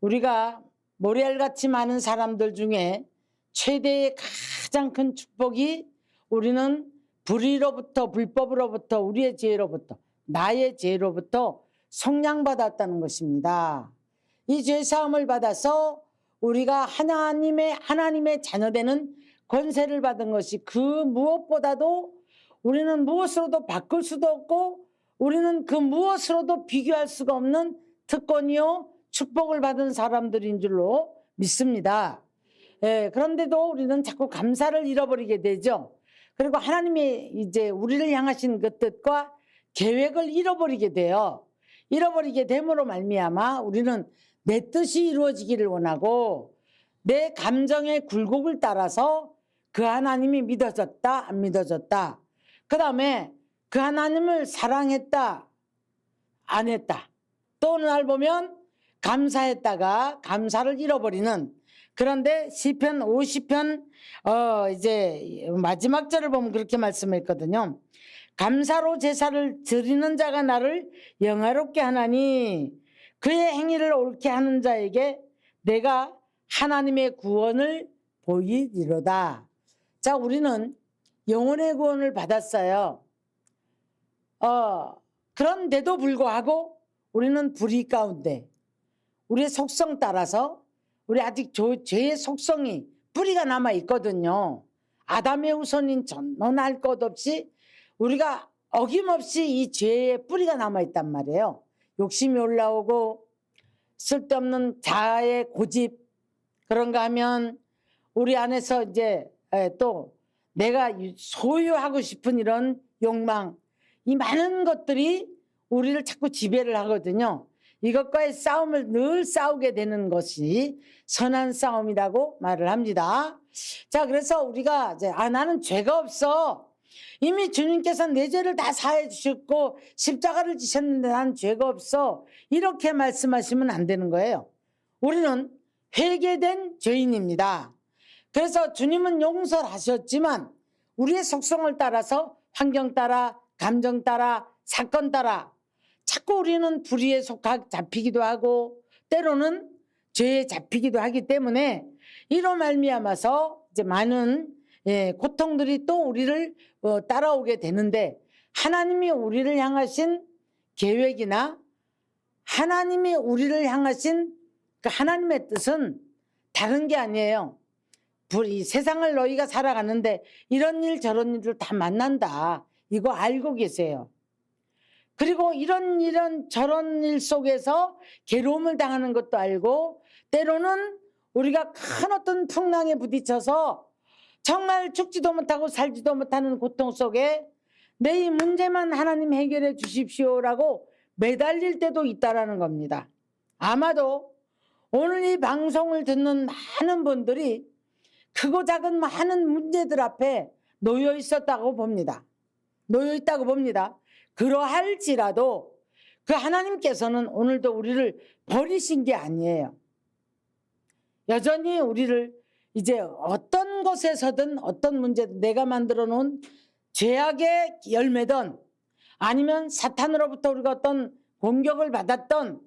우리가 모래알같이 많은 사람들 중에 최대의 가장 큰 축복이 우리는 불의로부터 불법으로부터 우리의 죄로부터 나의 죄로부터 성량받았다는 것입니다. 이 죄사함을 받아서 우리가 하나님의 하나님의 자녀되는 권세를 받은 것이 그 무엇보다도 우리는 무엇으로도 바꿀 수도 없고 우리는 그 무엇으로도 비교할 수가 없는 특권이요 축복을 받은 사람들인 줄로 믿습니다. 예, 그런데도 우리는 자꾸 감사를 잃어버리게 되죠. 그리고 하나님이 이제 우리를 향하신 그 뜻과 계획을 잃어버리게 돼요. 잃어버리게 됨으로 말미암아 우리는 내 뜻이 이루어지기를 원하고 내 감정의 굴곡을 따라서 그 하나님이 믿어졌다 안 믿어졌다. 그 다음에 그 하나님을 사랑했다 안 했다. 또 어느 날 보면 감사했다가 감사를 잃어버리는 그런데 시편 50편 어 이제 마지막 절을 보면 그렇게 말씀했거든요. 감사로 제사를 드리는 자가 나를 영화롭게 하나니 그의 행위를 옳게 하는 자에게 내가 하나님의 구원을 보이리로다. 자, 우리는 영혼의 구원을 받았어요. 어, 그런데도 불구하고 우리는 불의 가운데 우리의 속성 따라서 우리 아직 조- 죄의 속성이 뿌리가 남아 있거든요. 아담의 후손인 전원할 것 없이 우리가 어김없이 이 죄의 뿌리가 남아 있단 말이에요. 욕심이 올라오고 쓸데없는 자아의 고집 그런가 하면 우리 안에서 이제 에, 또 내가 이 소유하고 싶은 이런 욕망 이 많은 것들이 우리를 자꾸 지배를 하거든요. 이것과의 싸움을 늘 싸우게 되는 것이 선한 싸움이라고 말을 합니다. 자, 그래서 우리가 이제 아 나는 죄가 없어. 이미 주님께서 내 죄를 다 사해 주셨고 십자가를 지셨는데 난 죄가 없어. 이렇게 말씀하시면 안 되는 거예요. 우리는 회개된 죄인입니다. 그래서 주님은 용서를 하셨지만 우리의 속성을 따라서 환경 따라 감정 따라 사건 따라 자꾸 우리는 불의에 속하 잡히기도 하고 때로는 죄에 잡히기도 하기 때문에 이로 말미암아서 이제 많은 예, 고통들이 또 우리를 어, 따라오게 되는데 하나님이 우리를 향하신 계획이나 하나님이 우리를 향하신 그 하나님의 뜻은 다른 게 아니에요. 불- 이 세상을 너희가 살아가는데 이런 일 저런 일을 다 만난다. 이거 알고 계세요. 그리고 이런 이런 저런 일 속에서 괴로움을 당하는 것도 알고 때로는 우리가 큰 어떤 풍랑에 부딪혀서 정말 죽지도 못하고 살지도 못하는 고통 속에 내 이 문제만 하나님 해결해 주십시오라고 매달릴 때도 있다라는 겁니다. 아마도 오늘 이 방송을 듣는 많은 분들이 크고 작은 많은 문제들 앞에 놓여 있었다고 봅니다. 놓여 있다고 봅니다. 그러할지라도 그 하나님께서는 오늘도 우리를 버리신 게 아니에요. 여전히 우리를 이제 어떤 곳에서든 어떤 문제든 내가 만들어 놓은 죄악의 열매든 아니면 사탄으로부터 우리가 어떤 공격을 받았던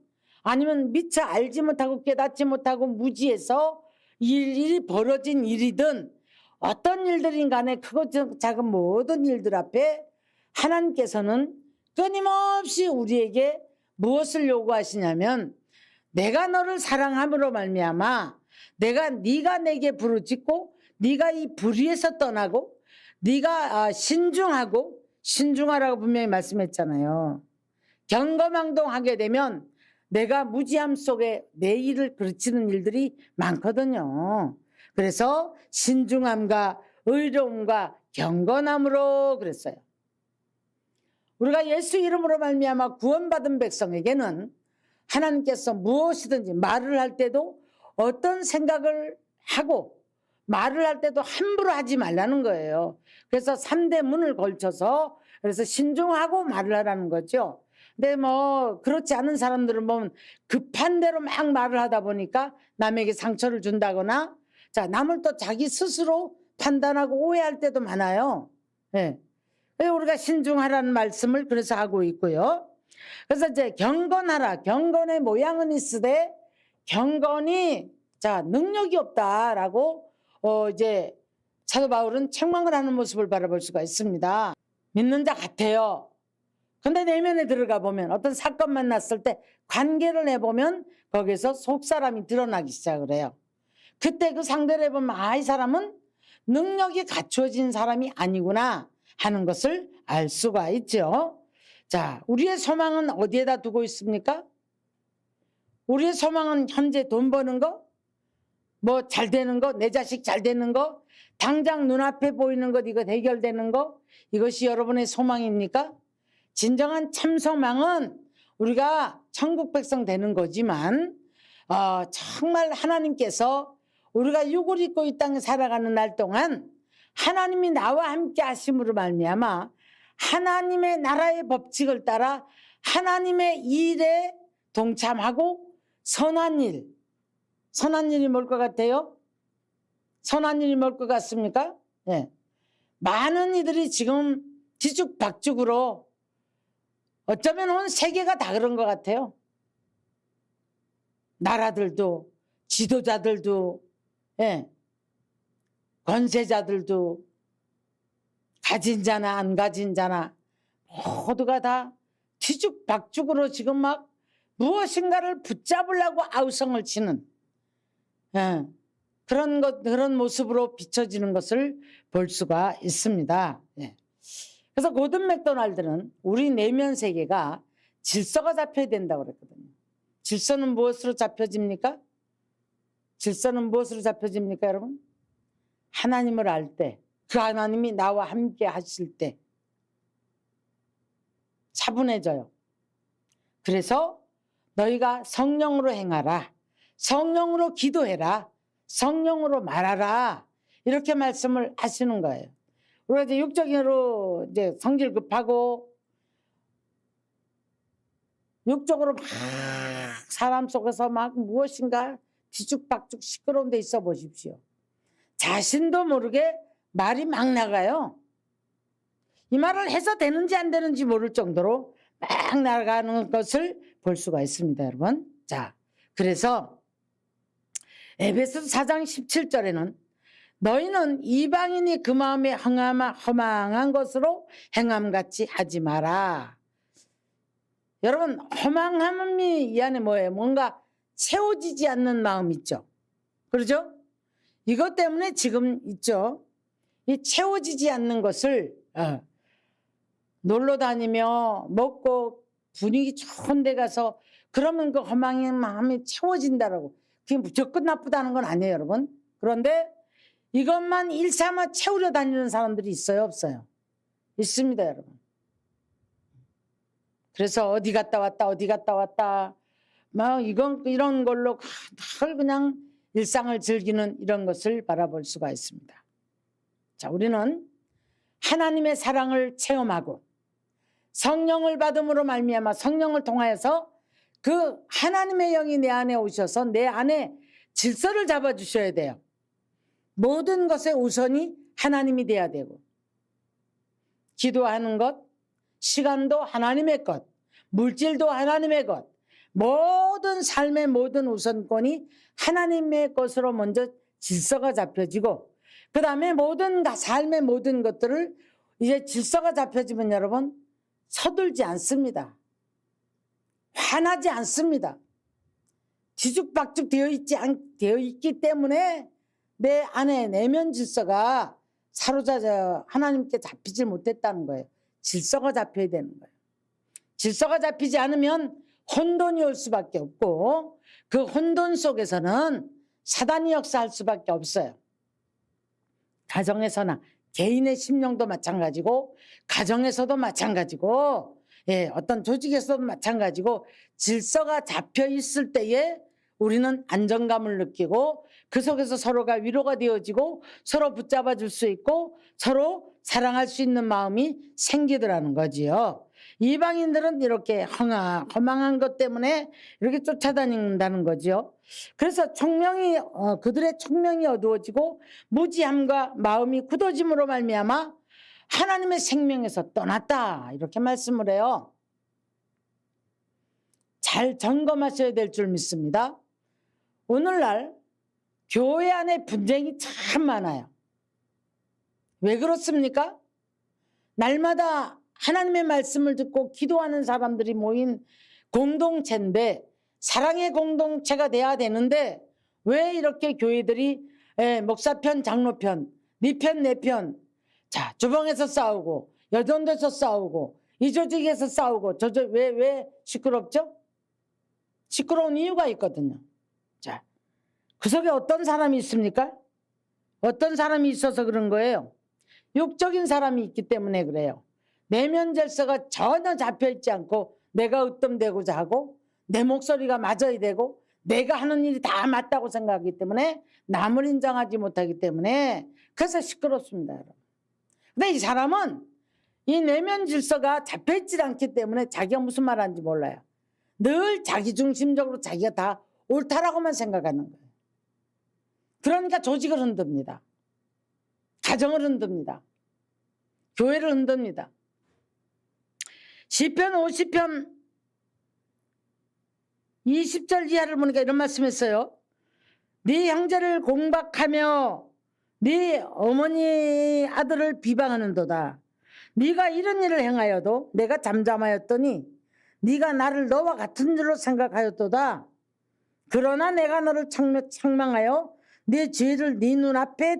아니면 미처 알지 못하고 깨닫지 못하고 무지해서 일- 일이 벌어진 일이든 어떤 일들인 간에 크고 작- 작은 모든 일들 앞에 하나님께서는 끊임없이 우리에게 무엇을 요구하시냐면 내가 너를 사랑함으로 말미암아 내가 네가 내게 부르짖고 네가 이 불의에서 떠나고 네가 아, 신중하고 신중하라고 분명히 말씀했잖아요. 경거망동하게 되면 내가 무지함 속에 내 일을 그르치는 일들이 많거든요. 그래서 신중함과 의로움과 경건함으로 그랬어요. 우리가 예수 이름으로 말미암아 구원받은 백성에게는 하나님께서 무엇이든지 말을 할 때도 어떤 생각을 하고 말을 할 때도 함부로 하지 말라는 거예요. 그래서 3대 문을 걸쳐서 그래서 신중하고 말을 하라는 거죠. 근데 뭐 그렇지 않은 사람들은 보면 급한 대로 막 말을 하다 보니까 남에게 상처를 준다거나 자 남을 또 자기 스스로 판단하고 오해할 때도 많아요. 예. 그래서 우리가 신중하라는 말씀을 그래서 하고 있고요. 그래서 이제 경건하라. 경건의 모양은 있으되 경건이 자 능력이 없다라고 어 이제 사도 바울은 책망을 하는 모습을 바라볼 수가 있습니다. 믿는 자 같아요. 근데 내면에 들어가 보면 어떤 사건만 났을 때 관계를 해보면 거기서 속 사람이 드러나기 시작을 해요. 그때 그 상대를 해보면 아, 이 사람은 능력이 갖추어진 사람이 아니구나 하는 것을 알 수가 있죠. 자, 우리의 소망은 어디에다 두고 있습니까? 우리의 소망은 현재 돈 버는 거, 뭐 잘 되는 거, 내 자식 잘 되는 거, 당장 눈앞에 보이는 것 이거 해결되는 거, 이것이 여러분의 소망입니까? 진정한 참 소망은 우리가 천국 백성 되는 거지만 어, 정말 하나님께서 우리가 육을 입고 이 땅에 살아가는 날 동안 하나님이 나와 함께 하심으로 말미암아 하나님의 나라의 법칙을 따라 하나님의 일에 동참하고 선한 일 선한 일이 뭘 것 같아요? 선한 일이 뭘 것 같습니까? 예. 많은 이들이 지금 뒤죽박죽으로 어쩌면 온 세계가 다 그런 것 같아요. 나라들도 지도자들도 예. 권세자들도 가진 자나 안 가진 자나 모두가 다 뒤죽박죽으로 지금 막 무엇인가를 붙잡으려고 아우성을 치는 예. 그런 것 그런 모습으로 비춰지는 것을 볼 수가 있습니다. 예. 그래서 고든 맥도날드는 우리 내면 세계가 질서가 잡혀야 된다고 그랬거든요. 질서는 무엇으로 잡혀집니까? 질서는 무엇으로 잡혀집니까, 여러분? 하나님을 알 때, 그 하나님이 나와 함께 하실 때 차분해져요. 그래서 너희가 성령으로 행하라. 성령으로 기도해라. 성령으로 말하라. 이렇게 말씀을 하시는 거예요. 우리가 이제 육적으로 이제 성질 급하고 육적으로 막 사람 속에서 막 무엇인가 뒤죽박죽 시끄러운 데 있어 보십시오. 자신도 모르게 말이 막 나가요. 이 말을 해서 되는지 안 되는지 모를 정도로 막 나가는 것을 볼 수가 있습니다, 여러분. 자, 그래서 에베소 4장 17절에는 너희는 이방인이 그 마음에 허망한 것으로 행함같이 하지 마라. 여러분 허망함이 이 안에 뭐예요? 뭔가 채워지지 않는 마음 있죠. 그러죠? 이것 때문에 지금 있죠. 이 채워지지 않는 것을 어, 놀러 다니며 먹고 분위기 좋은 데 가서 그러면 그 허망한 마음이 채워진다라고. 그게 무조건 나쁘다는 건 아니에요, 여러분. 그런데 이것만 일삼아 채우려 다니는 사람들이 있어요, 없어요? 있습니다, 여러분. 그래서 어디 갔다 왔다, 어디 갔다 왔다. 막 이건 이런 걸로 늘 그냥 일상을 즐기는 이런 것을 바라볼 수가 있습니다. 자, 우리는 하나님의 사랑을 체험하고 성령을 받음으로 말미암아 성령을 통하여서 그 하나님의 영이 내 안에 오셔서 내 안에 질서를 잡아 주셔야 돼요. 모든 것의 우선이 하나님이 돼야 되고 기도하는 것, 시간도 하나님의 것, 물질도 하나님의 것, 모든 삶의 모든 우선권이 하나님의 것으로 먼저 질서가 잡혀지고 그 다음에 모든 삶의 모든 것들을 이제 질서가 잡혀지면 여러분 서둘지 않습니다. 화나지 않습니다. 뒤죽박죽 되어 있지 않, 되어 있기 때문에 내 안에 내면 질서가 사로잡아 하나님께 잡히질 못했다는 거예요. 질서가 잡혀야 되는 거예요. 질서가 잡히지 않으면 혼돈이 올 수밖에 없고 그 혼돈 속에서는 사단이 역사할 수밖에 없어요. 가정에서나 개인의 심령도 마찬가지고 가정에서도 마찬가지고 예, 어떤 조직에서도 마찬가지고 질서가 잡혀 있을 때에 우리는 안정감을 느끼고 그 속에서 서로가 위로가 되어지고 서로 붙잡아 줄 수 있고 서로 사랑할 수 있는 마음이 생기더라는 거지요. 이방인들은 이렇게 헝아, 허망한 것 때문에 이렇게 쫓아다닌다는 거죠. 그래서 총명이 어, 그들의 총명이 어두워지고 무지함과 마음이 굳어짐으로 말미암아 하나님의 생명에서 떠났다 이렇게 말씀을 해요. 잘 점검하셔야 될 줄 믿습니다. 오늘날 교회 안에 분쟁이 참 많아요. 왜 그렇습니까? 날마다 하나님의 말씀을 듣고 기도하는 사람들이 모인 공동체인데 사랑의 공동체가 돼야 되는데 왜 이렇게 교회들이 에, 목사편, 장로편, 니편, 내편 자 주방에서 싸우고 여전도에서 싸우고 이 조직에서 싸우고 저저 왜왜 시끄럽죠? 시끄러운 이유가 있거든요. 자, 그 속에 어떤 사람이 있습니까? 어떤 사람이 있어서 그런 거예요? 육적인 사람이 있기 때문에 그래요. 내면 질서가 전혀 잡혀 있지 않고 내가 으뜸되고자 하고 내 목소리가 맞아야 되고 내가 하는 일이 다 맞다고 생각하기 때문에 남을 인정하지 못하기 때문에 그래서 시끄럽습니다, 여러분. 근데 이 사람은 이 내면 질서가 잡혀 있지 않기 때문에 자기가 무슨 말 하는지 몰라요. 늘 자기 중심적으로 자기가 다 옳다라고만 생각하는 거예요. 그러니까 조직을 흔듭니다. 가정을 흔듭니다. 교회를 흔듭니다. 시편 50편 20절 이하를 보니까 이런 말씀했어요. 네 형제를 공박하며 네 어머니 아들을 비방하는도다. 네가 이런 일을 행하여도 내가 잠잠하였더니 네가 나를 너와 같은 줄로 생각하였도다. 그러나 내가 너를 창- 책망하여 네 죄를 네 눈앞에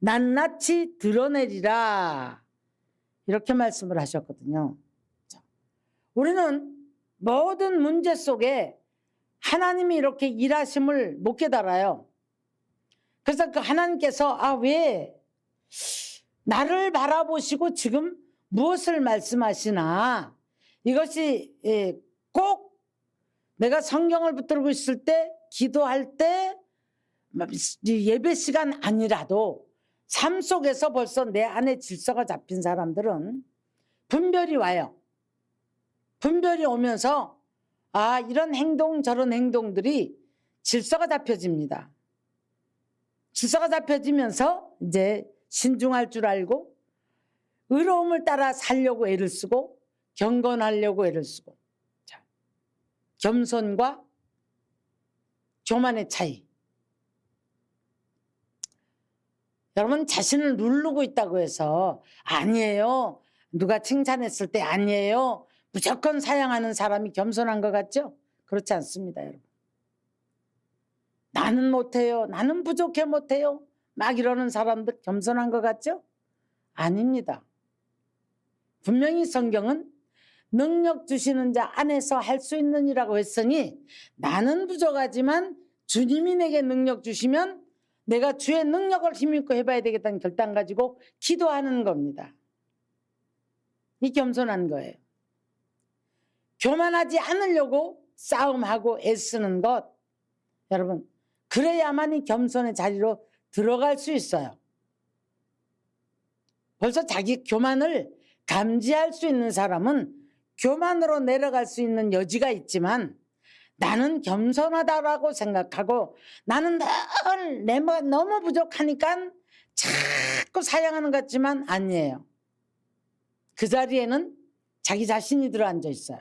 낱낱이 드러내리라. 이렇게 말씀을 하셨거든요. 자, 우리는 모든 문제 속에 하나님이 이렇게 일하심을 못 깨달아요. 그래서 그 하나님께서 아 왜 나를 바라보시고 지금 무엇을 말씀하시나 이것이 예, 꼭 내가 성경을 붙들고 있을 때 기도할 때 예배 시간 아니라도 삶 속에서 벌써 내 안에 질서가 잡힌 사람들은 분별이 와요. 분별이 오면서 아 이런 행동 저런 행동들이 질서가 잡혀집니다. 질서가 잡혀지면서 이제 신중할 줄 알고 의로움을 따라 살려고 애를 쓰고 경건하려고 애를 쓰고. 자, 겸손과 교만의 차이. 여러분 자신을 누르고 있다고 해서 아니에요. 누가 칭찬했을 때 아니에요 무조건 사양하는 사람이 겸손한 것 같죠? 그렇지 않습니다 여러분 나는 못해요 나는 부족해 못해요 막 이러는 사람들 겸손한 것 같죠? 아닙니다 분명히 성경은 능력 주시는 자 안에서 할 수 있는 이라고 했으니 나는 부족하지만 주님이 내게 능력 주시면 내가 주의 능력을 힘입고 해봐야 되겠다는 결단 가지고 기도하는 겁니다. 이 겸손한 거예요. 교만하지 않으려고 싸움하고 애쓰는 것. 여러분, 그래야만 이 겸손의 자리로 들어갈 수 있어요. 벌써 자기 교만을 감지할 수 있는 사람은 교만으로 내려갈 수 있는 여지가 있지만 나는 겸손하다라고 생각하고 나는 늘 내가 너무 부족하니까 자꾸 사양하는 것 같지만 아니에요. 그 자리에는 자기 자신이 들어앉아 있어요.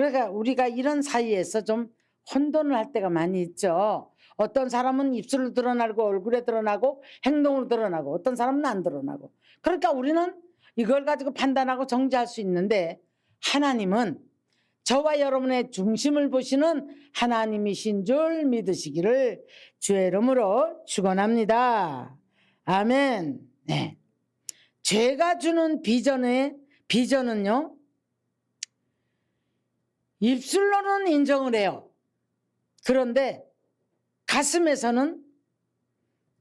그러니까 우리가 이런 사이에서 좀 혼돈을 할 때가 많이 있죠. 어떤 사람은 입술로 드러나고 얼굴에 드러나고 행동으로 드러나고 어떤 사람은 안 드러나고. 그러니까 우리는 이걸 가지고 판단하고 정지할 수 있는데 하나님은 저와 여러분의 중심을 보시는 하나님이신 줄 믿으시기를 주의 이름으로 축원합니다. 아멘. 네. 죄가 주는 비전의 비전은요. 입술로는 인정을 해요. 그런데 가슴에서는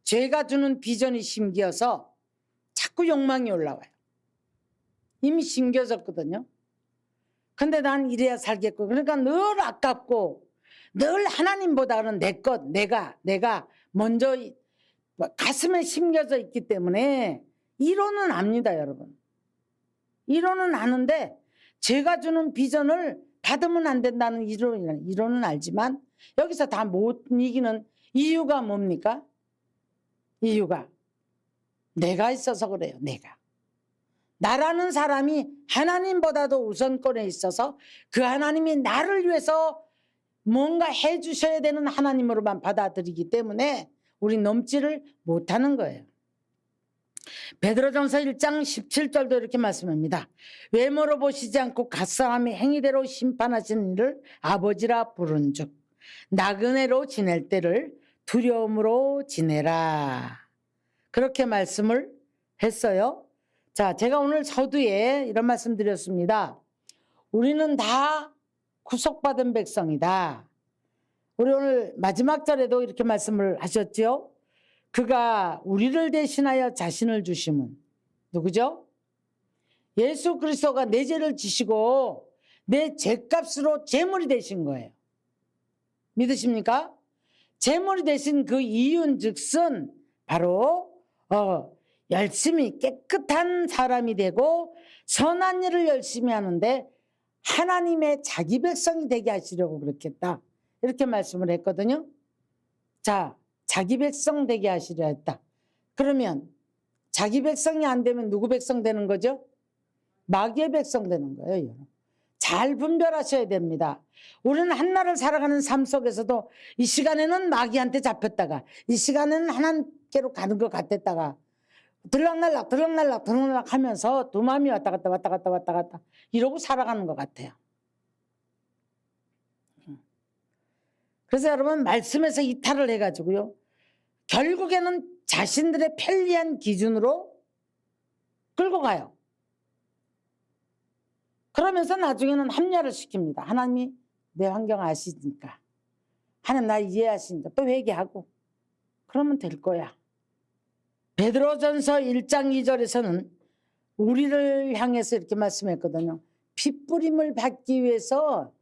죄가 주는 비전이 심기어서 자꾸 욕망이 올라와요. 이미 심겨졌거든요. 근데 난 이래야 살겠고 그러니까 늘 아깝고 늘 하나님보다는 내 것, 내가, 내가 먼저 이- 뭐 가슴에 심겨져 있기 때문에 이론은 압니다, 여러분. 이론은 아는데 제가 주는 비전을 받으면 안 된다는 이론은, 이론은 알지만 여기서 다 못 이기는 이유가 뭡니까? 이유가 내가 있어서 그래요, 내가. 나라는 사람이 하나님보다도 우선권에 있어서 그 하나님이 나를 위해서 뭔가 해주셔야 되는 하나님으로만 받아들이기 때문에 우리 넘지를 못하는 거예요. 베드로전서 1장 17절도 이렇게 말씀합니다. 외모로 보시지 않고 갓사함의 행위대로 심판하시는 이를 아버지라 부른즉 나그네로 지낼 때를 두려움으로 지내라. 그렇게 말씀을 했어요. 자, 제가 오늘 서두에 이런 말씀 드렸습니다. 우리는 다 구속받은 백성이다. 우리 오늘 마지막 절에도 이렇게 말씀을 하셨죠. 그가 우리를 대신하여 자신을 주심은 누구죠? 예수 그리스도가 내 죄를 지시고 내 죄값으로 제물이 되신 거예요. 믿으십니까? 제물이 되신 그 이윤 즉슨 바로 어, 열심히 깨끗한 사람이 되고 선한 일을 열심히 하는데 하나님의 자기 백성이 되게 하시려고 그렇겠다. 이렇게 말씀을 했거든요. 자, 자기 백성 되게 하시려 했다. 그러면 자기 백성이 안 되면 누구 백성 되는 거죠? 마귀의 백성 되는 거예요. 잘 분별하셔야 됩니다. 우리는 한 날을 살아가는 삶 속에서도 이 시간에는 마귀한테 잡혔다가 이 시간에는 하나님께로 가는 것 같았다가 들락날락 들락날락 들락날락 하면서 두 마음이 왔다 갔다 왔다 갔다 왔다 갔다 이러고 살아가는 것 같아요. 그래서 여러분 말씀에서 이탈을 해가지고요. 결국에는 자신들의 편리한 기준으로 끌고 가요. 그러면서 나중에는 합리화를 시킵니다. 하나님이 내 환경 아시니까. 하나님 나 이해하시니까 또 회개하고 그러면 될 거야. 베드로전서 1장 2절에서는 우리를 향해서 이렇게 말씀했거든요. 핏부림을 받기 위해서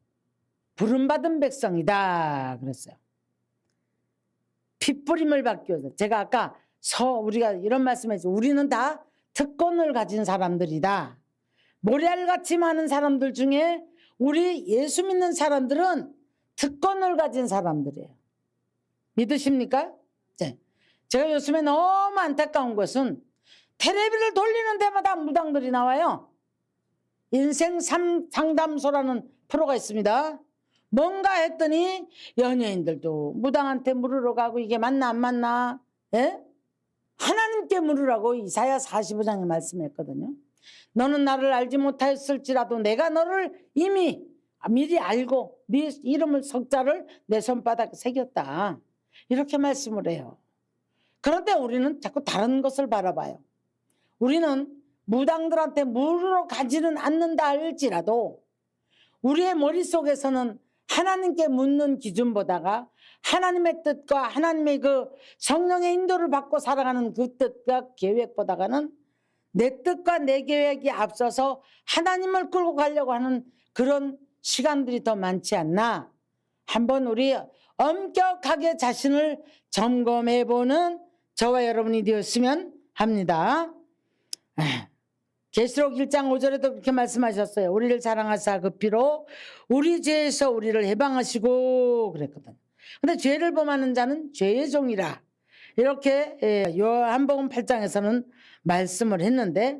부름받은 백성이다 그랬어요. 핏부림을 받기 위해서 제가 아까 서 우리가 이런 말씀했죠. 우리는 다 특권을 가진 사람들이다. 모래알같이 많은 사람들 중에 우리 예수 믿는 사람들은 특권을 가진 사람들이에요. 믿으십니까? 네. 제가 요즘에 너무 안타까운 것은 텔레비를 돌리는 데마다 무당들이 나와요. 인생 삼- 상담소라는 프로가 있습니다. 뭔가 했더니 연예인들도 무당한테 물으러 가고 이게 맞나 안 맞나? 예? 하나님께 물으라고 이사야 45장에 말씀했거든요. 너는 나를 알지 못하였을지라도 내가 너를 이미 미리 알고 네 이름을 석자를 내 손바닥에 새겼다. 이렇게 말씀을 해요. 그런데 우리는 자꾸 다른 것을 바라봐요. 우리는 무당들한테 물으러 가지는 않는다 할지라도 우리의 머릿속에서는 하나님께 묻는 기준보다가 하나님의 뜻과 하나님의 그 성령의 인도를 받고 살아가는 그 뜻과 계획보다가는 내 뜻과 내 계획이 앞서서 하나님을 끌고 가려고 하는 그런 시간들이 더 많지 않나. 한번 우리 엄격하게 자신을 점검해 보는 저와 여러분이 되었으면 합니다. 아, 계시록 1장 5절에도 그렇게 말씀하셨어요. 우리를 사랑하사 그 피로 우리 죄에서 우리를 해방하시고 그랬거든. 근데 죄를 범하는 자는 죄의 종이라. 이렇게 예, 요한복음 8장에서는 말씀을 했는데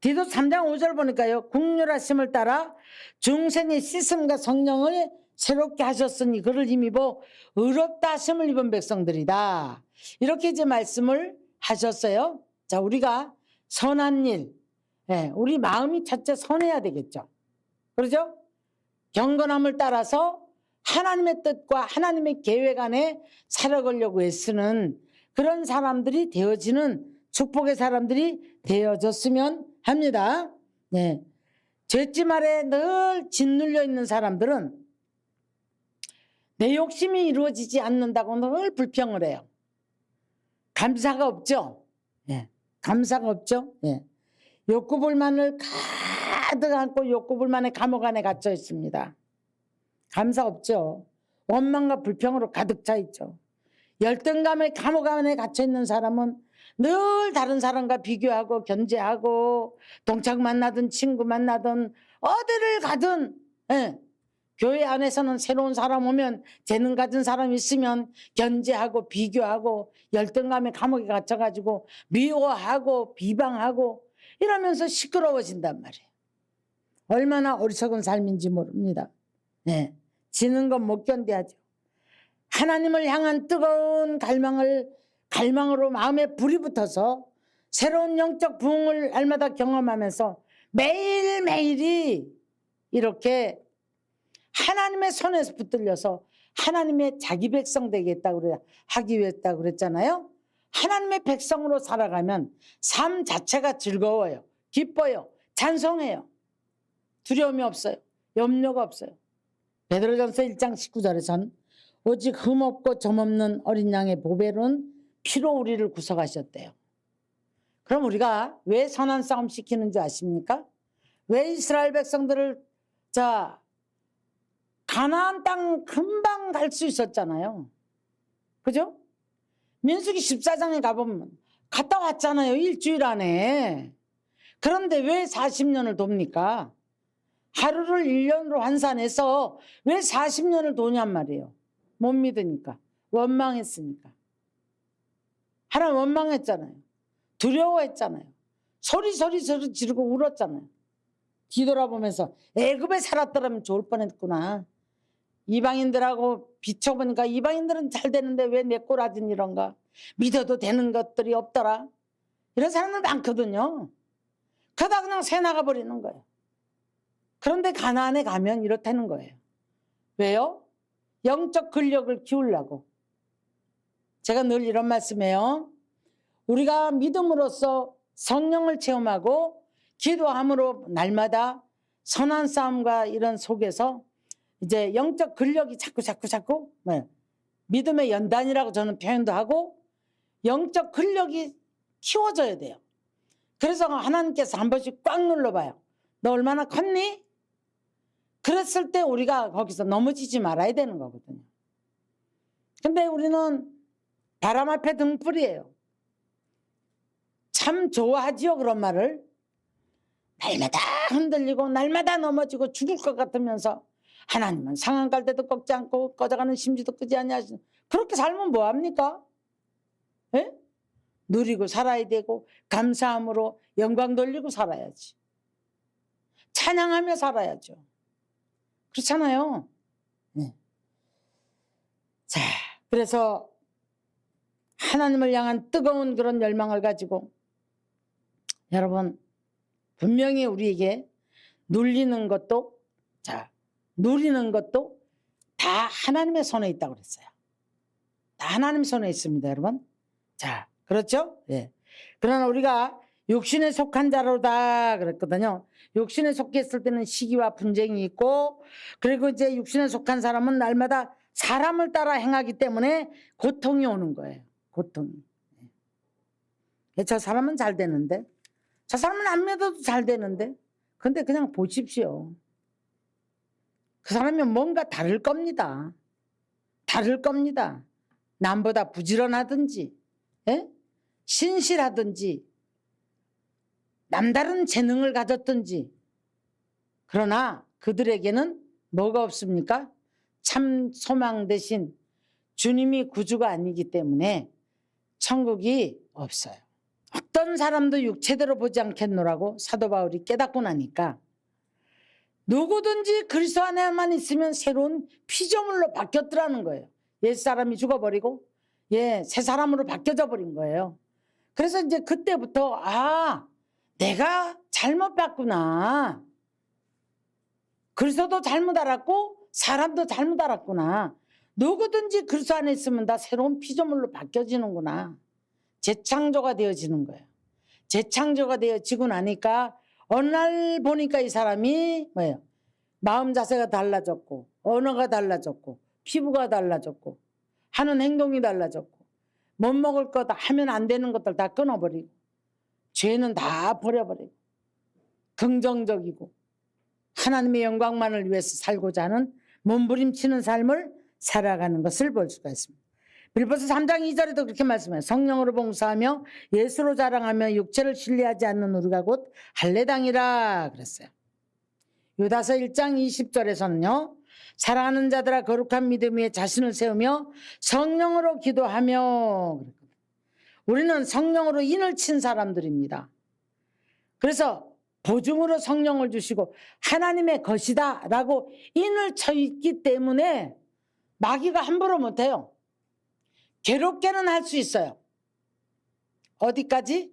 디도 3장 5절 보니까요. 국률하심을 따라 중생의 씻음과 성령을 새롭게 하셨으니 그를 힘입어 의롭다 하심을 입은 백성들이다. 이렇게 이제 말씀을 하셨어요. 자, 우리가 선한 일, 예, 우리 마음이 첫째 선해야 되겠죠. 그러죠? 경건함을 따라서 하나님의 뜻과 하나님의 계획 안에 살아가려고 애쓰는 그런 사람들이 되어지는 축복의 사람들이 되어졌으면 합니다. 네. 죄짐 아래 늘 짓눌려 있는 사람들은 내 욕심이 이루어지지 않는다고 늘 불평을 해요. 감사가 없죠. 예. 감사가 없죠. 예. 욕구불만을 가득 안고 욕구불만의 감옥 안에 갇혀 있습니다. 감사 없죠. 원망과 불평으로 가득 차 있죠. 열등감의 감옥 안에 갇혀 있는 사람은 늘 다른 사람과 비교하고 견제하고 동창 만나든 친구 만나든 어디를 가든 예. 교회 안에서는 새로운 사람 오면 재능 가진 사람 있으면 견제하고 비교하고 열등감의 감옥에 갇혀가지고 미워하고 비방하고 이러면서 시끄러워진단 말이에요. 얼마나 어리석은 삶인지 모릅니다. 네. 지는 건 못 견뎌하죠. 하나님을 향한 뜨거운 갈망을 갈망으로 마음에 불이 붙어서 새로운 영적 부흥을 날마다 경험하면서 매일매일이 이렇게 하나님의 손에서 붙들려서 하나님의 자기 백성 되겠다고 하기 위했다고 그랬잖아요. 하나님의 백성으로 살아가면 삶 자체가 즐거워요. 기뻐요. 찬송해요. 두려움이 없어요. 염려가 없어요. 베드로전서 1장 19절에선 오직 흠없고 점없는 어린 양의 보배로운 피로 우리를 구속하셨대요. 그럼 우리가 왜 선한 싸움 시키는 줄 아십니까? 왜 이스라엘 백성들을 자 가나안 땅 금방 갈 수 있었잖아요. 그죠? 민수기 14장에 가보면 갔다 왔잖아요. 일주일 안에. 그런데 왜 40년을 돕니까? 하루를 1년으로 환산해서 왜 40년을 도냔 말이에요. 못 믿으니까. 원망했으니까. 하나님 원망했잖아요. 두려워했잖아요. 소리 소리 소리 지르고 울었잖아요. 뒤돌아보면서 애굽에 살았더라면 좋을 뻔했구나. 이방인들하고 비춰보니까 이방인들은 잘 되는데 왜 내 꼬라진 이런가? 믿어도 되는 것들이 없더라. 이런 사람들 많거든요. 그러다 그냥 새 나가버리는 거예요. 그런데 가나안에 가면 이렇다는 거예요. 왜요? 영적 근력을 키우려고. 제가 늘 이런 말씀해요. 우리가 믿음으로써 성령을 체험하고 기도함으로 날마다 선한 싸움과 이런 속에서 이제 영적 근력이 자꾸 자꾸 자꾸 뭐 믿음의 연단이라고 저는 표현도 하고 영적 근력이 키워져야 돼요. 그래서 하나님께서 한 번씩 꽉 눌러봐요. 너 얼마나 컸니? 그랬을 때 우리가 거기서 넘어지지 말아야 되는 거거든요. 근데 우리는 바람 앞에 등불이에요. 참 좋아하지요, 그런 말을. 날마다 흔들리고, 날마다 넘어지고 죽을 것 같으면서 하나님은 상한 갈 때도 꺾지 않고 꺼져가는 심지도 끄지 않냐. 그렇게 살면 뭐합니까? 예? 누리고 살아야 되고, 감사함으로 영광 돌리고 살아야지. 찬양하며 살아야죠. 그렇잖아요. 네. 자, 그래서 하나님을 향한 뜨거운 그런 열망을 가지고 여러분 분명히 우리에게 눌리는 것도 자 누리는 것도 다 하나님의 손에 있다고 그랬어요. 다 하나님 손에 있습니다, 여러분. 자, 그렇죠? 예. 그러나 우리가 육신에 속한 자로다 그랬거든요. 육신에 속했을 때는 시기와 분쟁이 있고 그리고 이제 육신에 속한 사람은 날마다 사람을 따라 행하기 때문에 고통이 오는 거예요. 고통이. 예. 저 사람은 잘 되는데 저 사람은 안 믿어도 잘 되는데 근데 그냥 보십시오. 그 사람이 뭔가 다를 겁니다. 다를 겁니다. 남보다 부지런하든지 예? 신실하든지 남다른 재능을 가졌든지 그러나 그들에게는 뭐가 없습니까? 참 소망 대신 주님이 구주가 아니기 때문에 천국이 없어요. 어떤 사람도 육체대로 보지 않겠노라고 사도 바울이 깨닫고 나니까 누구든지 그리스도 안에만 있으면 새로운 피조물로 바뀌었더라는 거예요. 옛 사람이 죽어버리고 예, 새 사람으로 바뀌어져 버린 거예요. 그래서 이제 그때부터 아 내가 잘못 봤구나. 그리스도도 잘못 알았고 사람도 잘못 알았구나. 누구든지 그리스도 안에 있으면 다 새로운 피조물로 바뀌어지는구나. 재창조가 되어지는 거예요. 재창조가 되어지고 나니까 어느 날 보니까 이 사람이 뭐예요? 마음 자세가 달라졌고 언어가 달라졌고 피부가 달라졌고 하는 행동이 달라졌고 못 먹을 거다 하면 안 되는 것들 다 끊어버리고 죄는 다 버려버리고 긍정적이고 하나님의 영광만을 위해서 살고자 하는 몸부림치는 삶을 살아가는 것을 볼 수가 있습니다. 빌보스 3장 2절에도 그렇게 말씀해요. 성령으로 봉사하며 예수로 자랑하며 육체를 신뢰하지 않는 우리가 곧 할례당이라 그랬어요. 유다서 1장 20절에서는요. 사랑하는 자들아 거룩한 믿음 위에 자신을 세우며 성령으로 기도하며 우리는 성령으로 인을 친 사람들입니다. 그래서 보증으로 성령을 주시고 하나님의 것이다 라고 인을 쳐 있기 때문에 마귀가 함부로 못해요. 괴롭게는 할 수 있어요. 어디까지?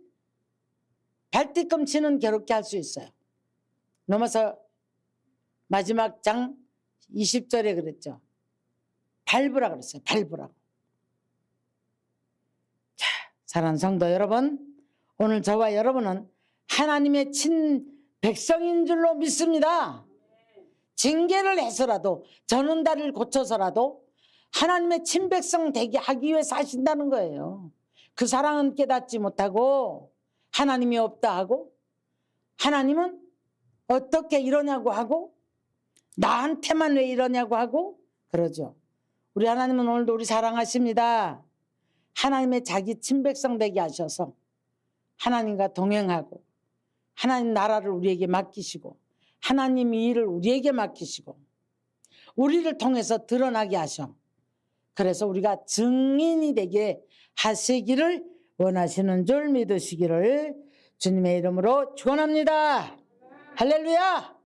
발뒤꿈 치는 괴롭게 할 수 있어요. 넘어서 마지막 장 20절에 그랬죠. 밟으라 그랬어요. 밟으라고. 자, 사랑하는 성도 여러분, 오늘 저와 여러분은 하나님의 친 백성인 줄로 믿습니다. 징계를 해서라도 저는 다리를 고쳐서라도 하나님의 친백성 되게 하기 위해 사신다는 거예요. 그 사랑은 깨닫지 못하고 하나님이 없다 하고 하나님은 어떻게 이러냐고 하고 나한테만 왜 이러냐고 하고 그러죠. 우리 하나님은 오늘도 우리 사랑하십니다. 하나님의 자기 친백성 되게 하셔서 하나님과 동행하고 하나님 나라를 우리에게 맡기시고 하나님 이 일을 우리에게 맡기시고 우리를 통해서 드러나게 하셔. 그래서 우리가 증인이 되게 하시기를 원하시는 줄 믿으시기를 주님의 이름으로 축원합니다. 할렐루야!